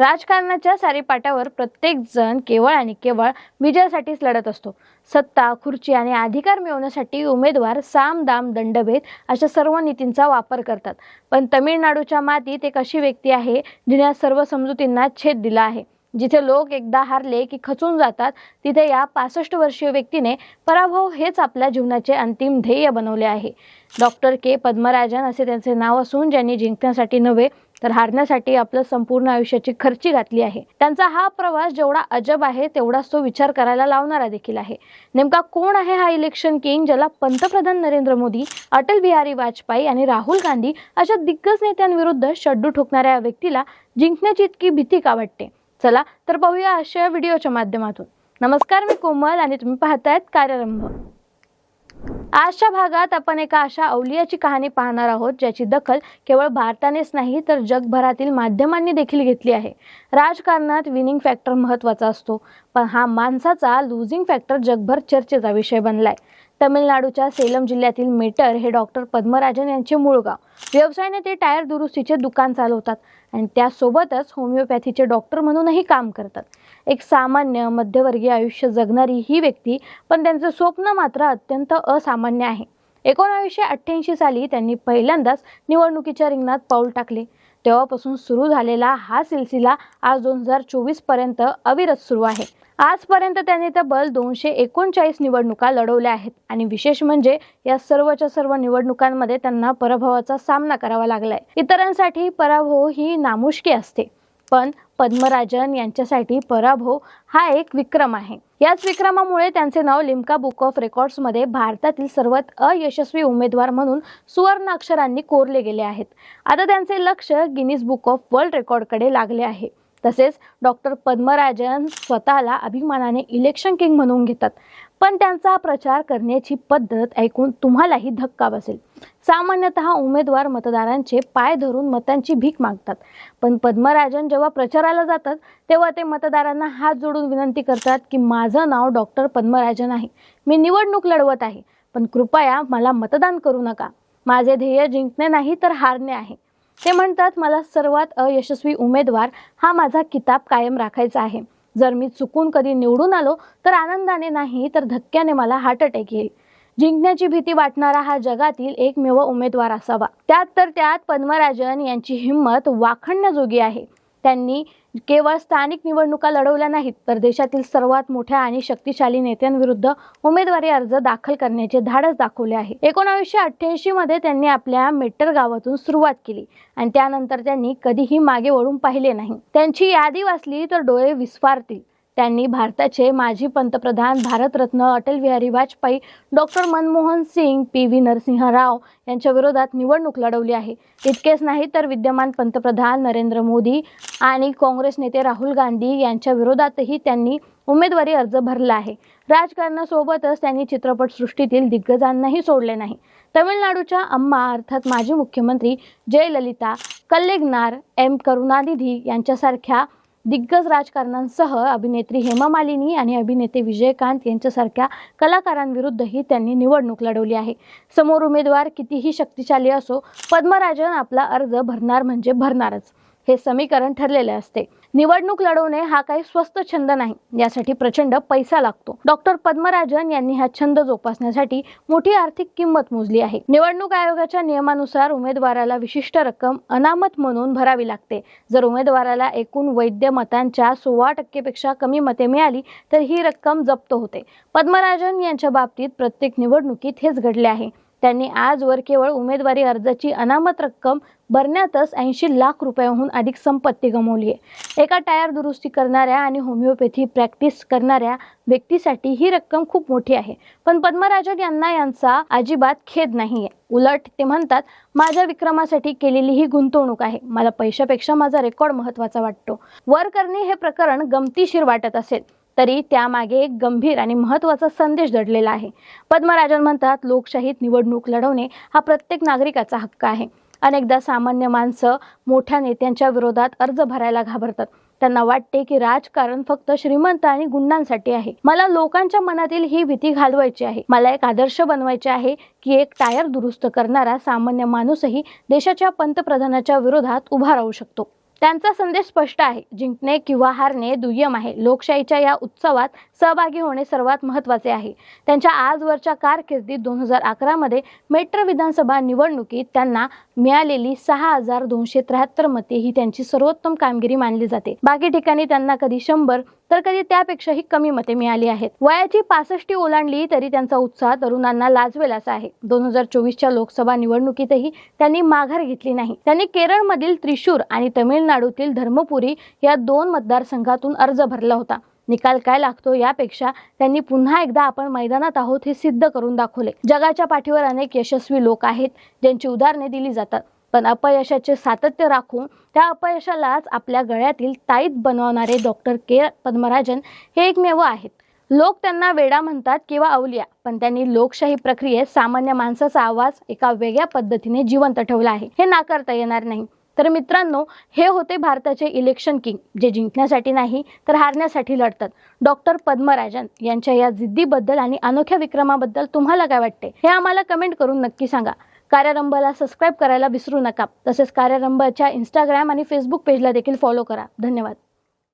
राजकारणाच्या सारीपाटावर प्रत्येक जण केवळ आणि केवळ विजयासाठीच लढत असतो. सत्ता खुर्ची आणि अधिकार मिळवण्यासाठी उमेदवार साम दाम दंडभेद अशा सर्व नीतींचा वापर करतात. पण तमिळनाडूच्या मातीत एक अशी व्यक्ती आहे जिने सर्व समजुतींना छेद दिला आहे. जिथे लोक एकदा हारले की खचून जातात तिथे या पासष्ट वर्षीय व्यक्तीने पराभव हेच आपल्या जीवनाचे अंतिम ध्येय बनवले आहे. डॉक्टर के. पद्मराजन असे त्यांचे नाव असून ज्यांनी जिंकण्यासाठी नव्हे तर हारण्यासाठी आपलं संपूर्ण आयुष्याची खर्ची घातली आहे. त्यांचा हा प्रवास जेवढा अजब आहे तेवढाच तो विचार करायला लावणारा देखील आहे. नेमका कोण आहे हा इलेक्शन किंग ज्याला पंतप्रधान नरेंद्र मोदी अटल बिहारी वाजपेयी आणि राहुल गांधी अशा दिग्गज नेत्यांविरुद्ध शड्डू ठोकणाऱ्या व्यक्तीला जिंकण्याची इतकी भीती का वाटते? चला तर पाहूया अशा व्हिडिओच्या माध्यमातून. नमस्कार मी कोमल आणि तुम्ही पाहतायत कार्यारंभ. आजच्या भागात आपण एका अशा अवलियाची कहाणी पाहणार आहोत ज्याची दखल केवळ भारतानेच नाही तर जगभरातील माध्यमांनी देखील घेतली आहे. राजकारणात विनिंग फॅक्टर महत्त्वाचा असतो पण हा माणसाचा लुझिंग फॅक्टर जगभर चर्चेचा विषय बनलाय. तमिळनाडूच्या सेलम जिल्ह्यातील मेटर हे डॉक्टर पद्मराजन यांचे मूळ गाव. व्यवसायाने ते टायर दुरुस्तीचे दुकान चालवतात आणि त्यासोबतच होमिओपॅथीचे डॉक्टर म्हणूनही काम करतात. एक सामान्य मध्यवर्गीय आयुष्य जगणारी ही व्यक्ती पण त्यांचं स्वप्न मात्र अत्यंत असामान्य आहे. एकोणावीसशे अठ्ठ्याऐंशी साली त्यांनी पहिल्यांदाच निवडणुकीच्या रिंगणात पाऊल टाकले. तेव्हापासून सुरू झालेला हा सिलसिला आज दोन हजार चोवीसपर्यंत अविरत सुरू आहे. आजपर्यंत त्यांनी तब्बल दोनशे एकोणचाळीस निवडणुका लढवल्या आहेत आणि विशेष म्हणजे या सर्वच्या सर्व निवडणुकांमध्ये त्यांना पराभवाचा सामना करावा लागलाय. इतरांसाठी पराभव ही नामुष्की असते. पण पद्मराजन यांच्यासाठी पराभव हा एक विक्रम आहे. याच विक्रमामुळे त्यांचे नाव लिम्का बुक ऑफ रेकॉर्ड्समध्ये भारतातील सर्वात अयशस्वी उमेदवार म्हणून सुवर्ण अक्षरांनी कोरले गेले आहेत. आता त्यांचे लक्ष गिनीज बुक ऑफ वर्ल्ड रेकॉर्डकडे लागले आहे. तसेच डॉक्टर पद्मराजन स्वतःला अभिमानाने इलेक्शन किंग म्हणून घेतात. पण त्यांचा प्रचार करण्याची पद्धत ऐकून तुम्हालाही धक्का बसेल. सामान्यतः उमेदवार मतदारांचे पाय धरून मतांची भीक मागतात. पण पद्मराजन जेव्हा प्रचाराला जातात तेव्हा ते मतदारांना हात जोडून विनंती करतात की माझं नाव डॉक्टर पद्मराजन आहे. मी निवडणूक लढवत आहे. पण कृपया मला मतदान करू नका. माझे ध्येय जिंकणे नाही तर हारणे आहे. ते म्हणतात मला सर्वात अयशस्वी उमेदवार हा माझा किताब कायम राखायचा आहे. जर मी चुकून कधी निवडून आलो तर आनंदाने नाही तर धक्क्याने मला हार्ट अटॅक येईल. जिंकण्याची भीती वाटणारा हा जगातील एकमेव उमेदवार असावा. त्यात तर त्यात पद्मराजन यांची हिंमत वाखणण्याजोगी आहे. त्यांनी केवळ स्थानिक निवडणुका लढवल्या नाहीत तर देशातील सर्वात मोठ्या आणि शक्तिशाली नेत्यांविरुद्ध उमेदवारी अर्ज दाखल करण्याचे धाडस दाखवले आहे. एकोणावीसशे अठ्ठ्याऐंशी मध्ये त्यांनी आपल्या मेट्टर गावातून सुरुवात केली आणि त्यानंतर त्यांनी कधीही मागे वळून पाहिले नाही. त्यांची यादी वाचली तर डोळे विस्फारतील. त्यांनी भारताचे माजी पंतप्रधान Bharat Ratna Atal Bihari Vajpayee doctor Manmohan Singh P V Narasimha Rao यांच्या विरोधात निवडणूक लढवली आहे. इतकेच नाही तर विद्यमान पंतप्रधान नरेंद्र मोदी आणि काँग्रेस नेते राहुल गांधी यांच्या विरोधातही त्यांनी उमेदवारी अर्ज भरला आहे. राजकारणासोबतच त्यांनी चित्रपटसृष्टीतील दिग्गजांनाही सोडले नाही. तमिळनाडूच्या अम्मा अर्थात माजी मुख्यमंत्री जयललिता कल्लेगनार एम. करुणानिधी यांच्यासारख्या दिग्गज राजकारणांसह अभिनेत्री हेमा मालिनी आणि अभिनेते विजयकांत यांच्यासारख्या कलाकारांविरुद्धही त्यांनी निवडणूक लढवली आहे. समोर उमेदवार कितीही शक्तिशाली असो पद्मराजन आपला अर्ज भरणार म्हणजे भरणारच. हे समीकरण ठरलेले असते. निवडणूक लढवणे हा काही स्वस्त छंद नाही. यासाठी प्रचंड पैसा लागतो. डॉक्टर पद्मराजन यांनी हा छंद जोपासण्यासाठी मोठी आर्थिक किंमत मोजली आहे. निवडणूक आयोगाच्या नियमानुसार उमेदवाराला विशिष्ट रक्कम अनामत म्हणून भरावी लागते. जर उमेदवाराला एकूण वैद्य मतांच्या सोळा टक्केपेक्षा कमी मते मिळाली तर ही रक्कम जप्त होते. पद्मराजन यांच्या बाबतीत प्रत्येक निवडणुकीत हेच घडले आहे. त्यांनी आजवर केवळ उमेदवारी अर्जाची अनामत रक्कम भरण्यातच ऐंशी लाख रुपयाहून अधिक संपत्ती गमावली आहे. एका टायर दुरुस्ती करणाऱ्या आणि होमिओपॅथी प्रॅक्टिस करणाऱ्या व्यक्तीसाठी ही रक्कम खूप मोठी आहे. पण पद्मराजन यांना यांचा अजिबात खेद नाही आहे उलट ते म्हणतात माझ्या विक्रमासाठी केलेली ही गुंतवणूक आहे. मला पैशापेक्षा माझा रेकॉर्ड महत्त्वाचा वाटतो. वर करणे हे प्रकरण गमतीशीर वाटत असेल. तरी त्यामागे एक गंभीर आणि महत्त्वाचा संदेश दडलेला आहे. पद्मराजन म्हणतात लोकशाहीत निवडणूक लढवणे हा प्रत्येक नागरिकाचा हक्क आहे. अनेकदा सामान्य माणसं मोठ्या नेत्यांच्या विरोधात अर्ज भरायला घाबरतात. त्यांना वाटते की राजकारण फक्त श्रीमंत आणि गुंडांसाठी आहे. मला लोकांच्या मनातील ही भीती घालवायची आहे. मला एक आदर्श बनवायचे आहे की एक टायर दुरुस्त करणारा सामान्य माणूसही देशाच्या पंतप्रधानाच्या विरोधात उभा राहू शकतो. त्यांचा संदेश स्पष्ट आहे. जिंकणे किंवा हारणे दुय्यम आहे. लोकशाहीच्या या उत्सवात सहभागी होणे सर्वात महत्त्वाचे आहे. त्यांच्या आजवरच्या कारकिर्दीत दोन हजार अकरामध्ये मेट्रो विधानसभा निवडणुकीत त्यांना मिळालेली सहा हजार दोनशे त्र्याहत्तर मते ही त्यांची सर्वोत्तम कामगिरी मानली जाते. बाकी ठिकाणी त्यांना कधी शंभर तर कधी त्यापेक्षाही कमी मते मिळाली आहेत. वयाची पासष्टी ओलांडली तरी त्यांचा उत्साह तरुणांना लाजवेल असा आहे. दोन हजार चोवीसच्या लोकसभा निवडणुकीतही त्यांनी माघार घेतली नाही. त्यांनी केरळमधील त्रिशूर आणि तमिळनाडूतील धर्मपुरी या दोन मतदारसंघातून अर्ज भरला होता. निकाल काय लागतो यापेक्षा त्यांनी पुन्हा एकदा आपण मैदानात आहोत हे सिद्ध करून दाखवले. जगाच्या पाठीवर अनेक यशस्वी लोक आहेत ज्यांची उदाहरणे दिली जातात. पण अपयशाचे सातत्य राखून त्या अपयशालाच आपल्या गळ्यातील ताईत बनवणारे डॉक्टर के पद्मराजन हे एकमेव आहेत. लोक त्यांना वेडा म्हणतात किंवा अवलिया पण त्यांनी लोकशाही प्रक्रियेत सामान्य माणसाचा आवाज एका वेगळ्या पद्धतीने जिवंत ठेवला आहे. हे नाकारता येणार नाही. तर मित्रांनो हे होते भारताचे इलेक्शन किंग जे जिंकण्यासाठी नाही तर हारण्यासाठी लढतात. डॉक्टर पद्मराजन यांच्या या जिद्दीबद्दल आणि अनोख्या विक्रमाबद्दल तुम्हाला काय वाटते? हे आम्हाला कमेंट करून नक्की सांगा. कार्यारंभला सबस्क्राईब करायला विसरू नका. तसेच कार्यारंभाच्या इंस्टाग्राम आणि फेसबुक पेजला देखील फॉलो करा. धन्यवाद.